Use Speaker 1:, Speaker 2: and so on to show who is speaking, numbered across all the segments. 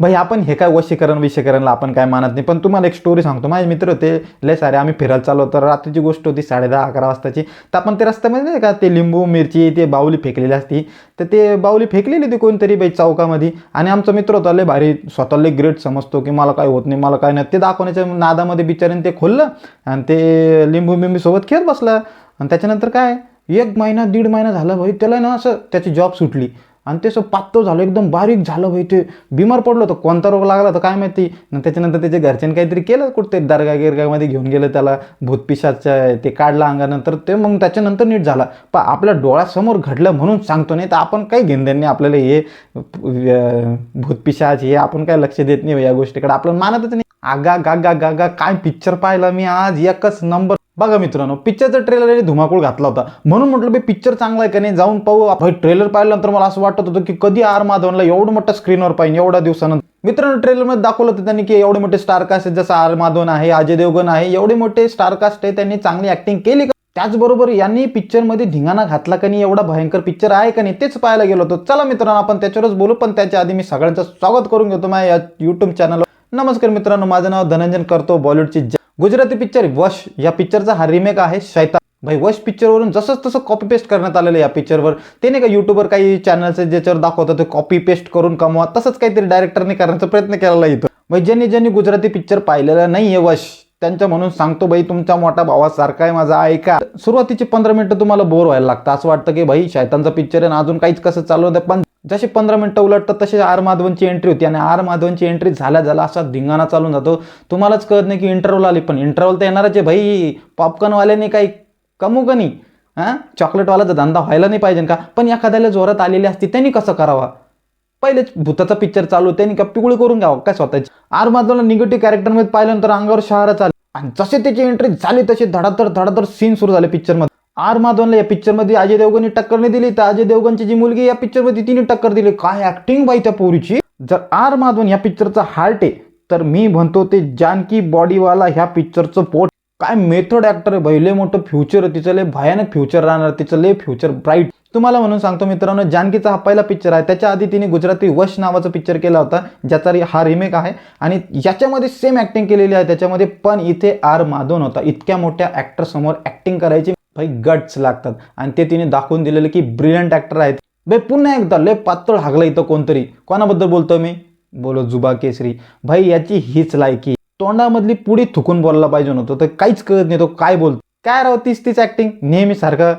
Speaker 1: भाई आपण हे काय वशीकरण विशीकरणला आपण काय मानत नाही. पण तुम्हाला एक स्टोरी सांगतो. माझे मित्र ते लय सारे. आम्ही फिरायला चाललो तर रात्रीची गोष्ट होती साडे दहा अकरा वाजताची. तर आपण ते रस्त्यामध्ये नाही का ते लिंबू मिरची ते बाहुली फेकलेली असती. तर ते बाहुली फेकलेली होती कोणतरी बाई चौकामध्ये. आणि आमचा मित्र होता लय भारी स्वतःला ग्रेट समजतो की मला काय होत नाही मला काय नाही. ते दाखवण्याच्या नादामध्ये बिचाऱ्याने ते खोललं आणि ते लिंबू बिंबूसोबत खेळत बसला. आणि त्याच्यानंतर काय एक महिना दीड महिना झाला भाई त्याला ना असं त्याची जॉब सुटली. आणि ते असं पातळ झालं एकदम बारीक झालं भाई ते बिमार पडलं होतं. कोणता रोग लागला तर काय माहिती? त्याच्यानंतर त्याच्या घरच्यांनी काहीतरी केलं कुठे दर्गा गिरगामध्ये घेऊन गेलं त्याला भूतपिशाच्या ते काढलं अंगानंतर ते मग त्याच्यानंतर नीट झाला. पण आपल्या डोळ्यासमोर घडलं म्हणून सांगतो नाही तर आपण काही घेऊन नाही आपल्याला हे भूतपिशाच हे आपण काय लक्ष देत नाही या गोष्टीकडे. आपण मानतच नाही. आगा गा गा गा गा काय पिक्चर पाहिला मी आज? एकच नंबर बघा मित्रांनो पिक्चरचा ट्रेलर धुमाकूळ घातला होता. म्हणून म्हटलं मी पिक्चर चांगला आहे का नाही? जाऊन पाहू. आपण ट्रेलर पाहिल्यानंतर मला असं वाटत होतं की कधी आर माधवनला एवढं मोठं स्क्रीनवर पाहिजे एवढ्या दिवसानंतर. मित्रांनो ट्रेलरमध्ये दाखवलं होतं त्यांनी की एवढे मोठे स्टार कास्ट आहेत जसं आर माधवन आहे अजय देवगण आहे एवढे मोठे स्टारकास्ट आहे त्यांनी चांगली ऍक्टिंग केली का? त्याचबरोबर यांनी पिक्चरमध्ये धिंगाणा घातला का नाही एवढा भयंकर पिक्चर आहे का नाही तेच पाहायला गेलो होतो. चला मित्रांनो आपण त्याच्यावरच बोलू पण त्याच्या आधी मी सगळ्यांचं स्वागत करून घेतो माझ्या या युट्यूब चॅनल नमस्कार मित्रांनो माझं नाव धनंजन करतो बॉलिवूडची गुजराती पिक्चर वश. या पिक्चरचा हा रिमेक आहे शैतान भाई वश पिक्चरवरून जसंच तसं कॉपी पेस्ट करण्यात आलेलं या पिक्चरवर ते नाही का युट्यूबवर काही चॅनल्स ज्याच्यावर दाखवतात ते कॉपी पेस्ट करून कमवा. तसंच काहीतरी डायरेक्टरने करण्याचा प्रयत्न केलेला इथं. भाई ज्यांनी ज्यांनी गुजराती पिक्चर पाहिलेला नाही आहे वश त्यांच्या म्हणून सांगतो भाई तुमच्या मोठ्या भावासारखा आहे माझा ऐका सुरुवातीचे पंधरा मिनिटं तुम्हाला बोर व्हायला लागतं. असं वाटतं की भाई शैतांचा पिक्चर आहे ना अजून काहीच कसं चालू होतं? पण जसे पंधरा मिनिटं उलटतात तसे आर माधवनची एंट्री होती आणि आर माधवनची एंट्री झाल्या झाला असा धिंगाणा चालून जातो. तुम्हालाच कळत नाही की इंटरव्हल आली पण इंटरव्हल तर येणारच आहे भाई. पॉपकॉर्नवाल्याने काही कमू का नाही? हां? चॉकलेटवालाचा धंदा व्हायला नाही पाहिजे का? पण एखाद्याला जोरात आलेली असती त्यांनी कसं करावा? पहिलेच भूताचा पिक्चर चालू त्यांनी का पिवळी करून घ्यावं? काय स्वतःची? आर माधवला निगेटिव्ह कॅरेक्टरमध्ये पाहिल्यानंतर अंगावर शहरात आले आणि जसे त्याची एंट्री झाली तसे धडाधड धडाधड सीन सुरू झाले पिक्चरमध्ये आर माधवनला या पिक्चरमध्ये अजय देवगणने टक्कर नाही दिली. तर अजय देवगनची जी मुलगी या पिक्चरमध्ये तिने टक्कर दिली. काय ऍक्टिंग बाई त्या पोरीची? जर आर माधवन या पिक्चरचा हार्ट आहे तर मी म्हणतो ते जानकी बॉडीवाला ह्या पिक्चरचं पोट. काय मेथड ऍक्टर आहे भाई लय मोठं फ्युचर तिचं लय भयानक फ्युचर राहणार. तिचं लय फ्युचर ब्राईट तुम्हाला म्हणून सांगतो मित्रांनो जानकीचा हा पहिला पिक्चर आहे. त्याच्या आधी तिने गुजराती वश नावाचा पिक्चर केला होता ज्याचा रि- हा रिमेक आहे. आणि याच्यामध्ये सेम ऍक्टिंग केलेली आहे. त्याच्यामध्ये पण इथे आर माधवन होता. इतक्या मोठ्या ऍक्टर समोर ऍक्टिंग करायची. भाई गट्स लागतात. आणि ते तिने दाखवून दिलेलं की ब्रिलियंट ॲक्टर आहेत. भाई पुन्हा एकदा लय पातळ हागलं इथं कोणतरी. कोणाबद्दल बोलतो मी? बोलो जुबा केसरी. भाई याची हीच लायकी तोंडामधली पुढी थुकून बोलला पाहिजे नव्हतं. तर काहीच कळत नाही तो काय बोलतो. काय राव तीच तीच ॲक्टिंग नेहमी सारखं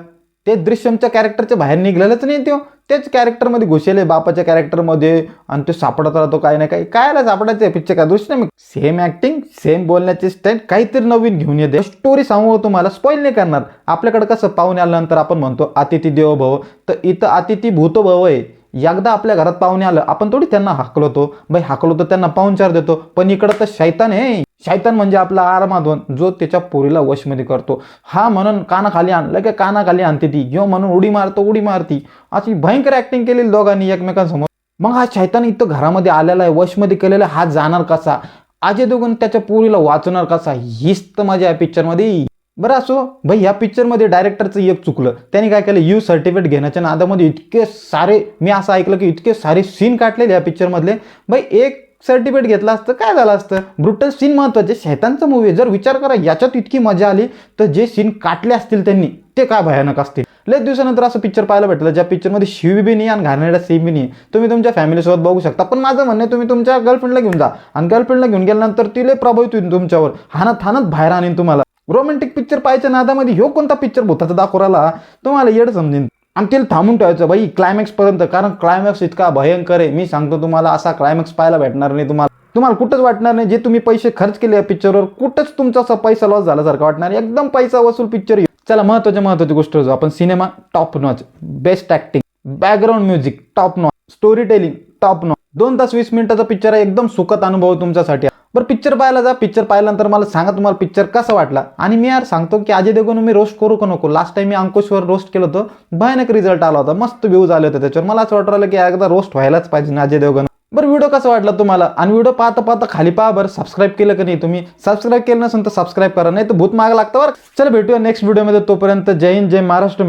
Speaker 1: ते दृश्यमच्या कॅरेक्टरच्या बाहेर निघलेलंच नाही तो. तेच कॅरेक्टरमध्ये घुसेले बापाच्या कॅरेक्टरमध्ये आणि ते सापडत राहतो काय नाही काय कायला सापडायचं आहे पिक्चर का नाही सेम ऍक्टिंग सेम बोलण्याची स्टाईल काहीतरी नवीन घेऊन येते. स्टोरी सांगू तुम्हाला स्पॉईल नाही करणार. आपल्याकडे कसं पाहुणे आल्यानंतर आपण म्हणतो अतिथी देवो भव. तर इथं अतिथी भूतो भव आहे. एकदा आपल्या घरात पाहुणे आलं आपण थोडी त्यांना हाकलवतो बाई हाकलवतो त्यांना पाहुणचार देतो. पण इकडं तर शैतान आहे. शैतान म्हणजे आपला आरमाधून जो त्याच्या पोरीला वशमध्ये करतो. हा म्हणून कानाखाली आणलं की कानाखाली आणते ती. किंवा म्हणून उडी मारतो उडी मारती. अशी भयंकर ऍक्टिंग केलेली दोघांनी एकमेकांसमोर. मग हा शैतान इथं घरामध्ये आलेला आहे वशमध्ये केलेला आहे, हा जाणार कसा? अजय देवगण त्याच्या पोरीला वाचवणार कसा? हीच तर माझ्या या पिक्चरमध्ये बरं असो भाई या पिक्चरमध्ये डायरेक्टरचं एक चुकलं. त्यांनी काय केलं? यू सर्टिफिकेट घेण्याच्या नादामध्ये इतके सारे मी असं ऐकलं की इतके सारे सीन काढलेले या पिक्चरमधले भाई एक सर्टिफिकेट घेतलं असतं काय झालं असतं? ब्रुटल सीन महत्त्वाचे. शैतांचं मूवी आहे. जर विचार करा याच्यात इतकी मजा आली तर जे सीन काटले असतील त्यांनी ते काय भयानक असतील? लय दिवसानंतर असं पिक्चर पाहायला भेटलं ज्या पिक्चरमध्ये शिव बी नाही आणि घाणेरडा सीन बी नाही. तुम्ही तुमच्या फॅमिलीसोबत बघू शकता. पण माझं म्हणणं आहे तुम्ही तुमच्या गर्लफ्रेंडला घेऊन जा. आणि गर्लफ्रेंडला घेऊन गेल्यानंतर ती लय प्रभावित होईल तुमच्यावर. हानत हानत बाहेर आणीन तुम्हाला. रोमॅन्टिक पिक्चर पाहायच्या नादामध्ये ह्यो कोणता पिक्चर भूताचा दाखवला तुम्हाला येड समजेन. आणि त्याला थांबून ठेवायचं बाई क्लायमॅक्सपर्यंत कारण क्लायमॅक्स इतका भयंकर आहे. मी सांगतो तुम्हाला असा क्लायमॅक्स पाहायला भेटणार नाही तुम्हाला. तुम्हाला कुठंच वाटणार नाही. जे तुम्ही पैसे खर्च केले या पिक्चरवर कुठंच तुमचा असा पैसा लॉस झाल्यासारखं वाटणार एकदम पैसा वसूल पिक्चर चला महत्त्वाच्या महत्वाची गोष्ट जाऊ आपण cinema top notch best acting background music top notch story telling top notch दोन तास वीस मिनिटाचा पिक्चर आहे. एकदम सुखद अनुभव तुमच्यासाठी. बरं पिक्चर पाहायला जा पिक्चर पाहिल्यानंतर मला सांगा तुम्हाला पिक्चर कसा वाटला. आणि मी यार सांगतो की अजय देवगण मी रोस्ट करू का नको? लास्ट टाइम मी अंकुशवर रोस्ट केलं होतं भयानक रिझल्ट आला होता. मस्त व्ह्यूज आले होते त्याच्यावर. मला असं वाटलं की एकदा रोस्ट व्हायलाच पाहिजे ना अजय देवगण बरं व्हिडिओ कसा वाटला तुम्हाला? आणि व्हिडिओ पाहता पाहता खाली पहा बरं सबस्क्राईब केलं का नाही तुम्ही? सबस्क्राईब केलं नसेल तर सबस्क्राईब करा नाही तर भूत माग लागतं बरं. चल भेटूया नेक्स्ट व्हिडिओमध्ये तोपर्यंत जय हिंद जय महाराष्ट्र